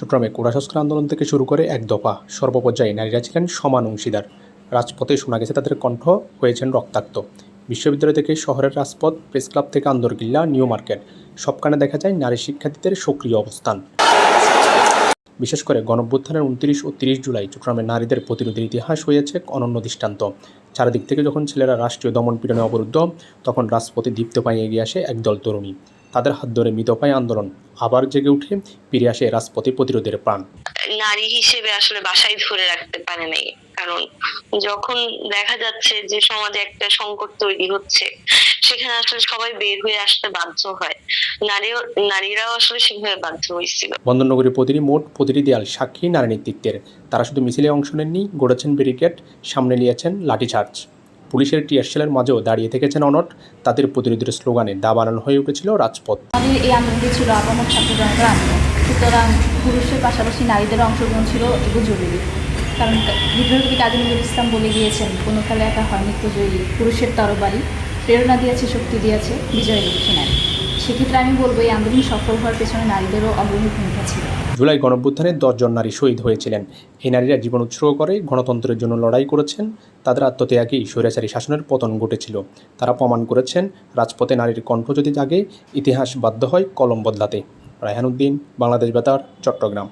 চট্টগ্রামে কোড়া সংস্কার আন্দোলন থেকে শুরু করে এক দফা সর্বপর্যায়ে নারীরা ছিলেন সমান অংশীদার। রাজপথে শোনা গেছে তাদের কণ্ঠ হয়েছেন রক্তাক্ত। বিশ্ববিদ্যালয় থেকে শহরের রাজপথ, প্রেস ক্লাব থেকে আন্দরকিল্লা, নিউ মার্কেট, সবখানে দেখা যায় নারী শিক্ষার্থীদের সক্রিয় অবস্থান। বিশেষ করে গণভ্যুত্থানের উনত্রিশ ও তিরিশ জুলাই চট্টগ্রামের নারীদের প্রতিরোধের ইতিহাস হয়েছে অনন্য দৃষ্টান্ত। চারিদিক থেকে যখন ছেলেরা রাষ্ট্রীয় দমন পীড়নে অবরুদ্ধ, তখন রাজপথে দীপ্ত পায়ে এগিয়ে আসে একদল তরুণী। তাদের হাত ধরে মৃত পায়ে আন্দোলন। আবার জেগে উঠে ফিরে আসে রাজপথে প্রতিরোধের প্রাণ। নারী হিসেবে আসলে বাসায় ধরে রাখতে পারে নাই। কারণ যখন দেখা যাচ্ছে যে সমাজে একটা সংকট তৈরি হচ্ছে সেখানে আসলে সবাই বের হয়ে আসতে বাধ্য হয়। নারী নারীরাও আসলে সেভাবে বাধ্য হয়েছিল। বন্দরনগরীর প্রতিটি মোট প্রতিটি দেয়াল সাক্ষী নারী নেতৃত্বের। তারা শুধু মিছিলে অংশ নেননি গড়েছেন ব্যারিকেড সামনে নিয়েছেন লাঠিচার্জ পুলিশের টিয়ারশেলের মাঝেও দাঁড়িয়ে থেকেছেন অনট। তাদের প্রতিরোধের স্লোগানে দাবানল হয়ে উঠেছিল রাজপথ। আমাদের এই আন্দোলনটি ছিল আপামর ছাত্র জনতার আন্দোলন। সুতরাং পুরুষের পাশাপাশি নারীদের অংশগ্রহণ ছিল এগুলো জরুরি। কারণ বিদ্রোহ কাজী নজরুল ইসলাম বলে গিয়েছেন, কোনো খেলা একা হয় নিত্য পুরুষের তরবারি। প্রেরণা দিয়েছে, শক্তি দিয়েছে বিজয় লক্ষ্মী নারী সেক্ষেত্রে আমি বলব, এই আন্দোলন সফল হওয়ার পেছনে নারীদেরও অগ্রণী ভূমিকা ছিল। জুলাই গণভ্যুত্থানে দশজন নারী শহীদ হয়েছিলেন। এই নারীরা জীবন উৎসর্গ করে, গণতন্ত্রের জন্য লড়াই করেছেন। তাদের আত্মত্যাগেই স্বৈরাচারী শাসনের পতন ঘটেছিল। তারা প্রমাণ করেছেন, রাজপথে নারীর কণ্ঠ যদি জাগে, ইতিহাস বাধ্য হয় কলম বদলাতে। রায়হানুদ্দিন বাংলাদেশ বেতার, চট্টগ্রাম।